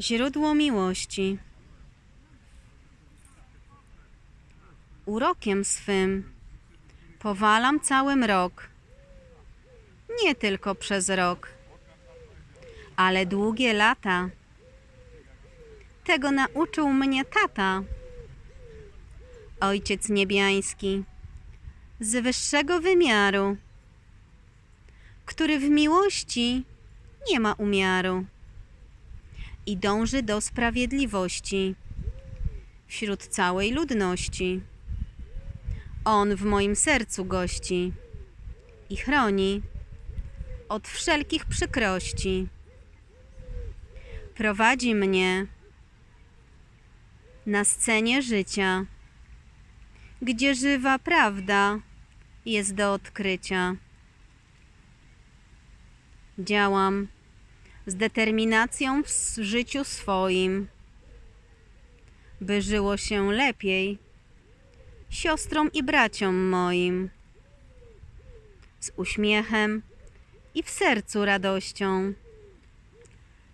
Źródło miłości. Urokiem swym powalam cały mrok. Nie tylko przez rok, ale długie lata. Tego nauczył mnie tata, Ojciec Niebiański, z wyższego wymiaru, który w miłości nie ma umiaru i dąży do sprawiedliwości wśród całej ludności. On w moim sercu gości i chroni od wszelkich przykrości. Prowadzi mnie na scenie życia, gdzie żywa prawda jest do odkrycia. Działam z determinacją w życiu swoim, by żyło się lepiej siostrom i braciom moim, z uśmiechem i w sercu radością,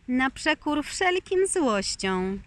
na przekór wszelkim złościom.